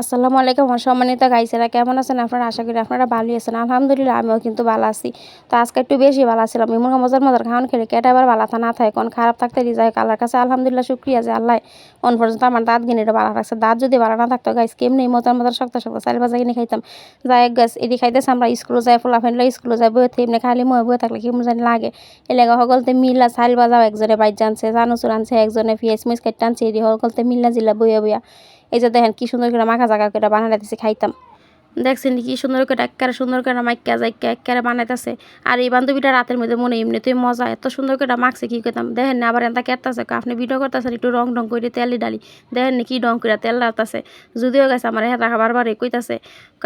আসসালামু আলাইকুম সম্মানিত গাইছেরা কেমন আছেন? আপনারা আশা করি আপনারা ভালোই আছেন। আলহামদুলিল্লাহ, আমিও কিন্তু ভালো আছি। তো আজকে একটু বেশি ভালো ছিলাম এমন মজার মজার খাওয়ান খেলে কেটে আবার ভালো না থাকে কোন খারাপ থাকতে রিজায় আল্লাহর কাছে আলহামদুলিল্লাহ শুক্রিয়া যে আল্লাহ অন পর্যন্ত আমার দাঁত গিনেটা ভালো রাখছে। দাঁত যদি ভালো না থাকতো গাইস কেমনি মজার মজার শক্ত শক্ত চাল ভাজা কিনে খাইতাম। যাই হোক গাছ এটি খাইতেছে আমরা স্কুলে যাই ফোলা ফেনলে স্কুলে যাই বয়ে এমনি খালি ময়ে বয়ে থাকলে কেমন জানি লাগে। এলাকা সকলতে মিল্লা চাল বাজাও একজনে বাইর জানছে, জানুচুর আনছে, একজনে ফিয়েস মিস কেটে আনছে এটি সকলতে মিল্লা জিল্লা বইয়া বইয়া। এই যে দেখেন কি সুন্দর করে মাখা জাগা করে বানাই দিতেছি খাইতাম। দেখছেন কি সুন্দর করে একেবারে সুন্দর করে মাইকা যাইকা একেবারে বানাইতেছে। আর এই বান্ধবীটা রাতের মধ্যে মনে এমনিতেই মজা, এত সুন্দর করে মাখছে, কি করতাম দেখেন না, আবার এনতা কেটতেছে আপনি ভিডিও করতেছেন, একটু রং রং করে তেল ডালি। দেখেন কি রং করে তেল ডালতেছে যদিও গেছে আমার হেতা খাবার বারে কইতাছে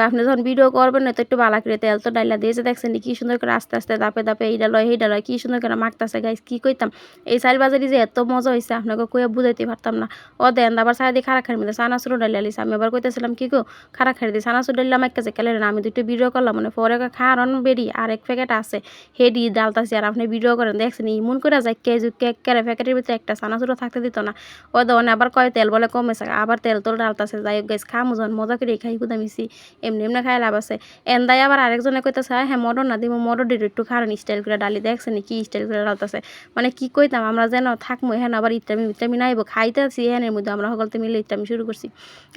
আপনি যখন ভিডিও করবেন না, তো একটু বালা করে তেল তো ডাইলা দিয়েছে, দেখছেন কি সুন্দর করে আস্তে আস্তে দাপে দাপে এইটা লয় সেইটা লয়, কি সুন্দর করে মাখতেছে, গাইস, কি কইতাম? এই চাইল বাজারি যে এত মজা হয়েছে আপনাকে কয়ে বুঝাইতে পারতাম না। ও দেন আবার সারা দিয়ে খারা খাড়ি মধ্যে সানাসুরও ডাইলা লিছে আমি আবার কইতেছিলাম কি গো খারা খাড়ি দিয়ে সানাসুর ডাইলা মাইকা যে কেলে আমি দুটো ভিডিও করলাম মানে পরে খাওয়ান বেরি, আর এক প্যাকেট আছে, হেডি ডালতাছি আর আপনি ভিডিও করেন, দেখছেন, ইমন করে যায়, কেজি, কেক কেড়ে প্যাকেটের ভিতরে একটা সানাসুরও থাকতে দিত না। ও দোকানে আবার কয় তেল বলে কমেছে আবার তেল তোল ডালতাছে যাই হোক গাইস খামু যখন মজা করে খাই কুদা মিশি এমনি এমনি খাই লাভ আছে। এন্দাই আবার আরেকজনে কইতেছে হ্যাঁ মটর না দিব মটর দিয়ে একটু খারান স্টাইল করে ডালি, দেখছেন কি স্টাইল করে ডালতাছে মানে কি কইতাম, আমরা যেন থাকব হ্যাঁ আবার ইত্যামি ইত্যামি নাইব খাইতেছি হ্যাঁ এর মধ্যে, আমরা সকলতে মিলে ইত্যামি শুরু করছি।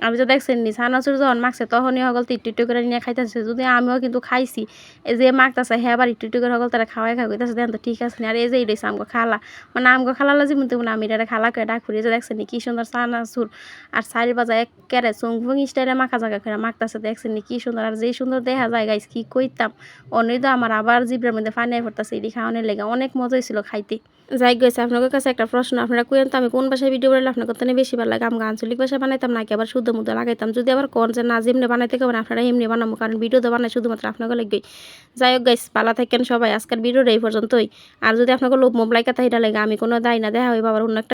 আমি তো দেখছেন নি সানাসুর যখন মাখছে, তখনই সকলতে একটু করে নিয়ে খাইতেছে, যদি আমিও কিন্তু খাইছি। এই যে মাখতেছে হ্যাঁ আবার একটু একটু করে সকল তারা খাওয়াই খাওয়া কইতেছে, দেন তো ঠিক আছে আর এই যে এটা আমগো খালা। মানে আমগো খালা লাজি মতো আমি এটা খালা করে ডাক। যে দেখছেন কি সুন্দর সানাসুর আর চারি বাজা এক কেরে চুংফুং স্টাইলে মাখা জায়গা করে মাখতেছে, দেখছেন কি সুন্দর। আর যেই সুন্দর দেখা যায় গাইস কি কইতাম? অন্যই তো আমার আবার জিব্রের মধ্যে ফানিয়ে পড়তেছে এটি খাওয়ানোর লেগে। অনেক মজা হয়েছিল খাইতে। যাই গেছে আপনাদের কাছে একটা প্রশ্ন, আপনারা কইেন তো আমি কোন ভাষায় ভিডিও বানালে আপনার কথা বেশি ভালো লাগে? আমি আঞ্চলিক ভাষায় বানাইতাম নাকি আবার শুদ্ধ মুদ্রা লাগাইতাম? যদি আবার কোন যে না যেমনি বানাইতে কেমন আপনারা এমনি বানাবো, কারণ ভিডিও তো বানাই শুধুমাত্র আপনাকে লাগবেই যাই হোক গাইস পালা থাকেন সবাই। আজকের ভিডিওটা এই পর্যন্তই। আর যদি আপনাকে লোভ মোবাইল লাইকা লাগে, আমি কোনো দায় না, দেখা হয় বাবার অন্য একটা